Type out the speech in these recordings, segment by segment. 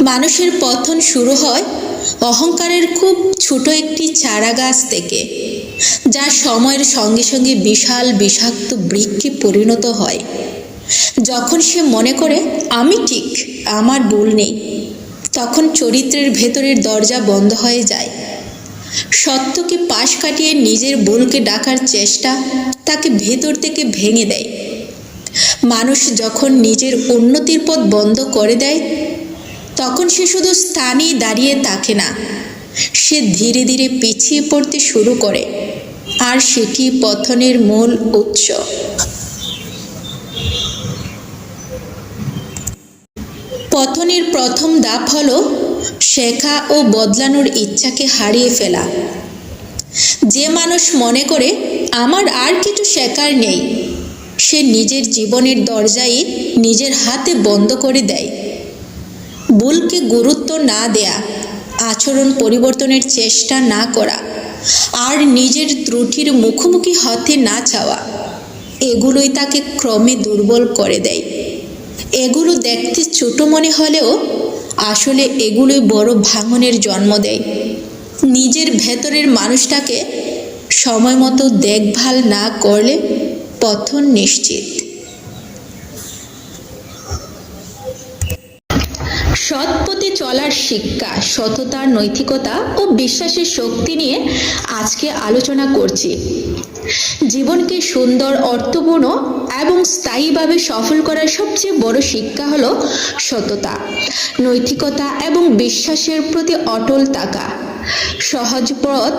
মানুষের পথন শুরু হয় অহংকারের খুব ছোট একটি চারা গাছ থেকে, যা সময়ের সঙ্গে সঙ্গে বিশাল বিষাক্ত বৃক্ষে পরিণত হয়। যখন সে মনে করে, আমি ঠিক, আমার ভুল নেই, তখন চরিত্রের ভেতরের দরজা বন্ধ হয়ে যায়। সত্যকে পাশ কাটিয়ে নিজের ভুলকে ডাকার চেষ্টা তাকে ভেতর থেকে ভেঙে দেয়। মানুষ যখন নিজের উন্নতির পথ বন্ধ করে দেয় তখন সে শুধু স্থানেই দাঁড়িয়ে থাকে না, সে ধীরে ধীরে পিছিয়ে পড়তে শুরু করে, আর সেটি পথনের মূল উৎস। পথনের প্রথম ধাপ হল শেখা ও বদলানোর ইচ্ছাকে হারিয়ে ফেলা। যে মানুষ মনে করে, আমার আর কিছু শেখার নেই, সে নিজের জীবনের দরজাই নিজের হাতে বন্ধ করে দেয়। ভুলকে গুরুত্ব না দেয়া, আচরণ পরিবর্তনের চেষ্টা না করা, আর নিজের ত্রুটির মুখোমুখি হতে না চাওয়া, এগুলোই তাকে ক্রমে দুর্বল করে দেয়। এগুলো দেখতে ছোট মনে হলেও আসলে এগুলোই বড় ভাঙনের জন্ম দেয়। নিজের ভেতরের মানুষটাকে সময় মতো দেখভাল না করলে পথন নিশ্চিত সৎ পথে চলার শিক্ষা, সততার নৈতিকতা ও বিশ্বাসের শক্তি নিয়ে আজকে আলোচনা করছি। জীবনকে সুন্দর, অর্থপূর্ণ এবং স্থায়ীভাবে সফল করার সবচেয়ে বড় শিক্ষা হলো সততা। নৈতিকতা এবং বিশ্বাসের প্রতি অটল থাকা। সহজ পথ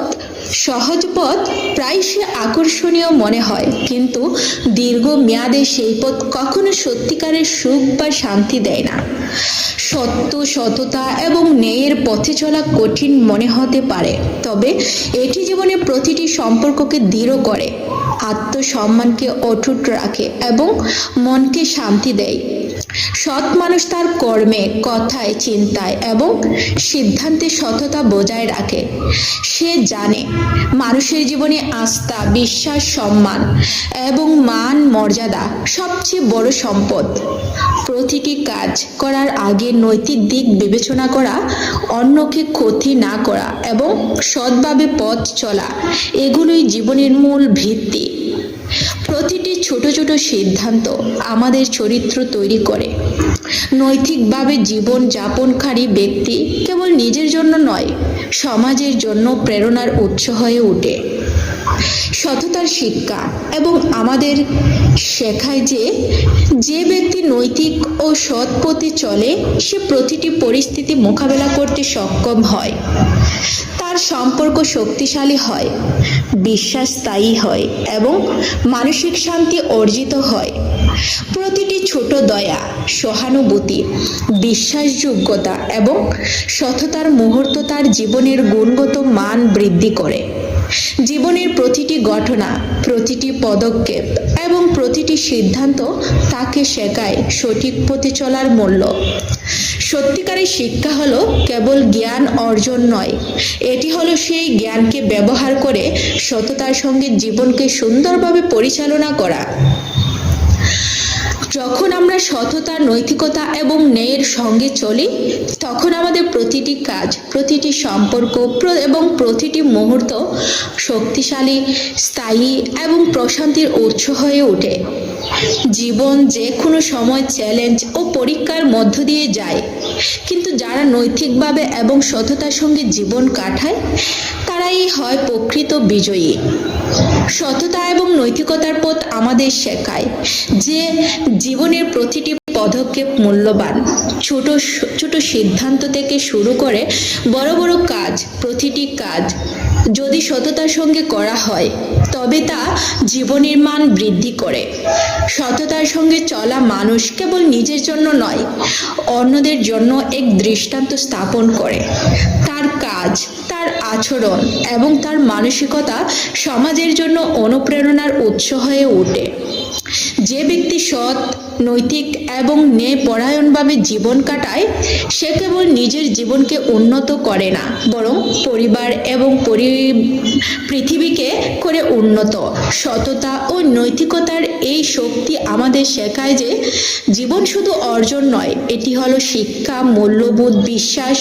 সহজ পথ প্রায়শই আকর্ষণীয় মনে হয়। কিন্তু দীর্ঘ মেয়াদে সেই পথ কখনো সত্যিকারের সুখ বা শান্তি দেয় না। সত্য, সততা এবং ন্যায়ের পথে চলা কঠিন মনে হতে পারে। তবে এটি জীবনে প্রতিটি সম্পর্ককে দৃঢ় করে, আত্মসম্মানকে অটুট রাখে এবং মনকে শান্তি দেয়। সৎ মানুষ তার কর্মে, কথায়, চিন্তায় এবং সিদ্ধান্তে সততা বজায় রাখে। সে জানে মানুষের জীবনে আস্থা, বিশ্বাস, সম্মান এবং মান, মর্যাদা সবচেয়ে বড় সম্পদ। প্রতিটি কাজ করার আগে নৈতিক দিক বিবেচনা করা, অন্যকে ক্ষতি না করা এবং সৎভাবে পথ চলা, এগুলোই জীবনের মূল ভিত্তি। ছোট ছোট সিদ্ধান্ত আমাদের চরিত্র তৈরি করে। নৈতিকভাবে জীবন যাপনকারী ব্যক্তি কেবল নিজের জন্য নয়, সমাজের জন্য প্রেরণার উৎস হয়ে ওঠে। সততার শিক্ষা এবং আমাদের শেখায় যে যে ব্যক্তি নৈতিক ও সৎ পথে চলে, সে প্রতিটি পরিস্থিতি মোকাবেলা করতে সক্ষম হয়। সম্পর্ক শক্তিশালী হয়, বিশ্বাস স্থায়ী হয় এবং মানসিক শান্তি অর্জিত হয়। প্রতিটি ছোট দয়া, সহানুভূতি, বিশ্বাসযোগ্যতা এবং সততার মুহূর্ত তার জীবনের গুণগত মান বৃদ্ধি করে। জীবনের প্রতিটি ঘটনা, প্রতিটি পদক্ষেপ এবং প্রতিটি সিদ্ধান্ত তাকে শেখায় সঠিক পথে চলার মূল্য। সত্যিকারের শিক্ষা হলো কেবল জ্ঞান অর্জন নয়। এটি হলো সেই জ্ঞানকে ব্যবহার করে সততার সঙ্গে জীবনকে সুন্দরভাবে পরিচালনা করা। যখন আমরা সততা, নৈতিকতা এবং ন্যায়ের সঙ্গে চলি, তখন আমাদের প্রতিটি কাজ, প্রতিটি সম্পর্ক এবং প্রতিটি মুহূর্ত শক্তিশালী, স্থায়ী এবং প্রশান্তির উৎস হয়ে ওঠে। জীবন যে কোনো সময় চ্যালেঞ্জ ও পরীক্ষার মধ্য দিয়ে যায়। কিন্তু যারা নৈতিকভাবে এবং সততার সঙ্গে জীবন কাটায়, তারাই হয় প্রকৃত বিজয়ী। সততা এবং নৈতিকতার পথ আমাদের শেখায় যে জীবনের প্রতিটি পদক্ষেপ মূল্যবান। ছোট ছোট সিদ্ধান্ত থেকে শুরু করে বড় বড় কাজ, প্রতিটি কাজ যদি সততার সঙ্গে করা হয়, তবে তা জীবনের মান বৃদ্ধি করে। সততার সঙ্গে চলা মানুষ কেবল নিজের জন্য নয়, অন্যদের জন্য এক দৃষ্টান্ত স্থাপন করে। তার কাজ, তার আচরণ এবং তার মানসিকতা সমাজের জন্য অনুপ্রেরণার উৎস হয়ে ওঠে। যে ব্যক্তি সৎ নৈতিক এবং ন্যায়পরায়ণভাবে জীবন কাটায়, সে কেবল নিজের জীবনকে উন্নত করে না, বরং পরিবার এবং পৃথিবীকে করে উন্নত। সততা ও নৈতিকতার এই শক্তি আমাদের শেখায় যে, জীবন শুধু অর্জন নয়, এটি হলো শিক্ষা, মূল্যবোধ, বিশ্বাস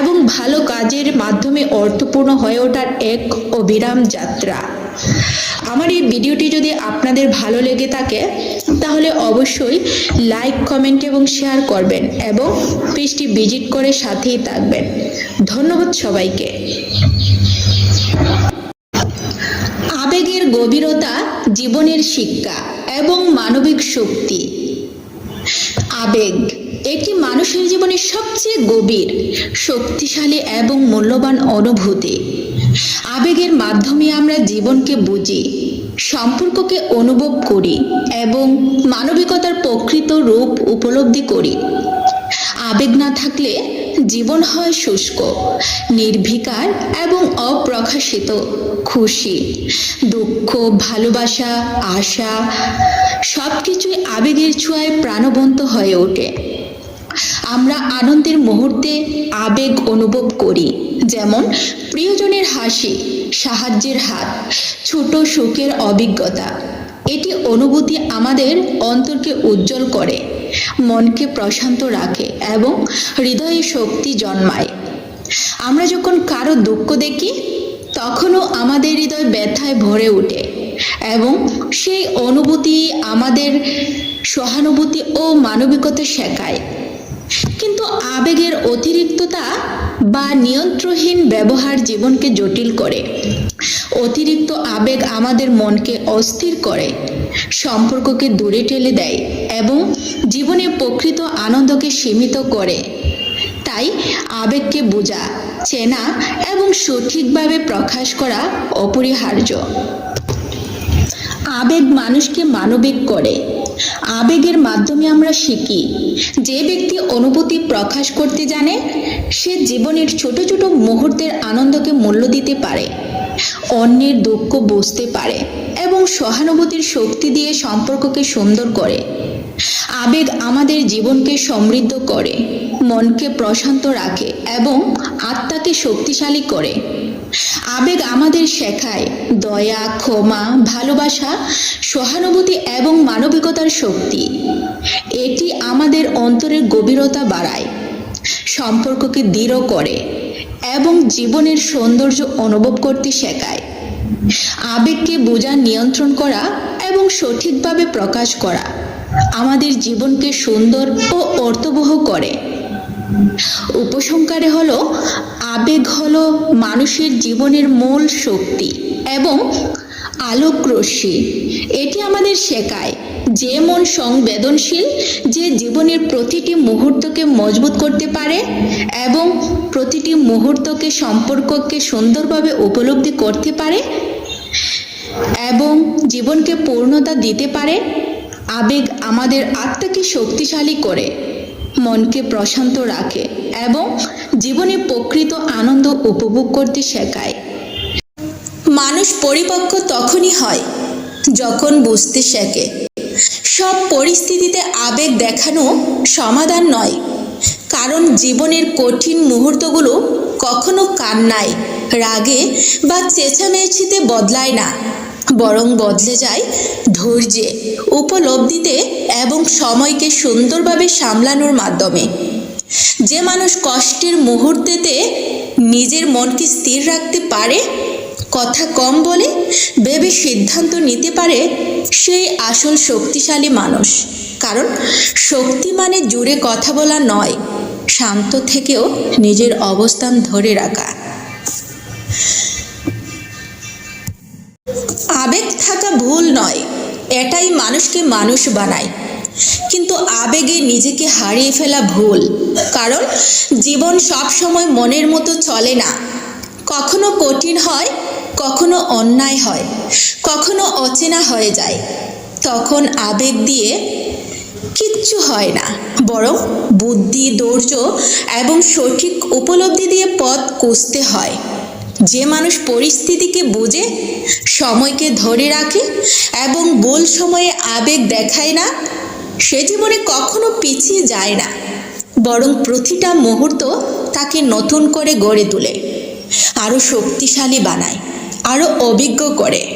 এবং ভালো কাজের মাধ্যমে অর্থপূর্ণ হয়ে ওঠার এক অবিরাম যাত্রা। আমার এই ভিডিওটি যদি আপনাদের ভালো লেগে থাকে, তাহলে অবশ্যই লাইক কমেন্ট এবং শেয়ার করবেন এবং পেজটি ভিজিট করে সাথেই থাকবেন। ধন্যবাদ সবাইকে। আবেগের গভীরতা জীবনের শিক্ষা এবং মানবিক শক্তি। আবেগ এটি মানুষের জীবনের সবচেয়ে গভীর, শক্তিশালী এবং মূল্যবান অনুভূতি। আবেগের মাধ্যমে আমরা জীবনকে বুঝি, সম্পর্ককে অনুভব করি এবং মানবিকতার প্রকৃত রূপ উপলব্ধি করি। আবেগ না থাকলে জীবন হয় শুষ্ক, নির্বিকার এবং অপ্রকাশিত, খুশি, দুঃখ, ভালোবাসা, আশা সব কিছুই আবেগের ছোঁয়ায় প্রাণবন্ত হয়ে ওঠে। আমরা আনন্দের মুহূর্তে আবেগ অনুভব করি। যেমন প্রিয়জনের হাসি, সাহায্যের হাত, ছোট সুখের অভিজ্ঞতা। এটি অনুভূতি আমাদের অন্তরকে উজ্জ্বল করে, মনকে প্রশান্ত রাখে এবং হৃদয়ে শক্তি জন্মায়। আমরা যখন কারও দুঃখ দেখি, তখনও আমাদের হৃদয় ব্যথায় ভরে ওঠে এবং সেই অনুভূতি আমাদের সহানুভূতি ও মানবিকতা শেখায়। কিন্তু আবেগের অতিরিক্ততা বা নিয়ন্ত্রণহীন ব্যবহার জীবনকে জটিল করে। অতিরিক্ত আবেগ আমাদের মনকে অস্থির করে, সম্পর্ককে দূরে ঠেলে দেয় এবং জীবনে প্রকৃত আনন্দকে সীমিত করে। তাই আবেগকে বোঝা, চেনা এবং সঠিকভাবে প্রকাশ করা অপরিহার্য। আবেগ মানুষকে মানবিক করে। আবেগের মাধ্যমে আমরা শিখি, যে ব্যক্তি অনুভূতি প্রকাশ করতে জানে, সে জীবনের ছোট ছোট মুহূর্তের আনন্দকে মূল্য দিতে পারে, অন্যের দুঃখ বুঝতে পারে এবং সহানুভূতির শক্তি দিয়ে সম্পর্ককে সুন্দর করে। আবেগ আমাদের জীবনকে সমৃদ্ধ করে, মনকে প্রশান্ত রাখে এবং আত্মাকে শক্তিশালী করে। আবেগ আমাদের শেখায়। দয়া, ক্ষমা, ভালোবাসা, সহানুভূতি এবং মানবিকতার শক্তি। এটি আমাদের অন্তরের গভীরতা বাড়ায়, সম্পর্ককে দৃঢ় করে এবং জীবনের সৌন্দর্য অনুভব করতে শেখায়। আবেগকে বোঝা, নিয়ন্ত্রণ করা এবং সঠিকভাবে প্রকাশ করা আমাদের জীবনকে সুন্দর ও অর্থবহ করে। উপসংহারে হলো, আবেগ হলো মানুষের জীবনের মূল শক্তি এবং আলোক রশ্মি এটি আমাদের শেখায় যে মন সংবেদনশীল, যে জীবনের প্রতিটি মুহূর্তকে মজবুত করতে পারে এবং প্রতিটি মুহূর্তকে সম্পর্ককে সুন্দরভাবে উপলব্ধি করতে পারে এবং জীবনকে পূর্ণতা দিতে পারে। আবেগ আমাদের আত্মাকে শক্তিশালী করে। মনকে প্রশান্ত রাখে এবং জীবনে প্রকৃত আনন্দ উপভোগ করতে শেখায়। মানুষ পরিপক্ক তখনই হয় যখন বুঝতে শেখে। সব পরিস্থিতিতে আবেগ দেখানো সমাধান নয়, কারণ জীবনের কঠিন মুহূর্তগুলো কখনো কান্নায়, রাগে বা চেঁচামেচিতে বদলায় না। বরং বদলে যায় ধৈর্যে, উপলব্ধিতে এবং সময়কে সুন্দরভাবে সামলানোর মাধ্যমে। যে মানুষ কষ্টের মুহূর্তেতে নিজের মনকে স্থির রাখতে পারে, কথা কম বলে, ভেবে সিদ্ধান্ত নিতে পারে, সেই আসল শক্তিশালী মানুষ। কারণ শক্তি মানে জুড়ে কথা বলা নয়, শান্ত থেকেও নিজের অবস্থান ধরে রাখা। নয়। এটাই মানুষকে মানুষ বানায়। কিন্তু আবেগে নিজেকে হারিয়ে ফেলা ভুল। কারণ জীবন সব সময় মনের মতো চলে না। কখনো কঠিন হয়, কখনো অন্যায় হয়, কখনো অচেনা হয়ে যায়। তখন আবেগ দিয়ে কিচ্ছু হয় না। বরং বুদ্ধি, ধৈর্য এবং সঠিক উপলব্ধি দিয়ে পথ কষতে হয়। যে মানুষ পরিস্থিতিকে বোঝে, সময়কে ধরে রাখে এবং ভুল সময়ে আবেগ দেখায় না, সে জীবনে কখনো পিছিয়ে যায় না। বরং প্রতিটা মুহূর্ত তাকে নতুন করে গড়ে তোলে, আরও শক্তিশালী বানায়, আরও অভিজ্ঞ করে।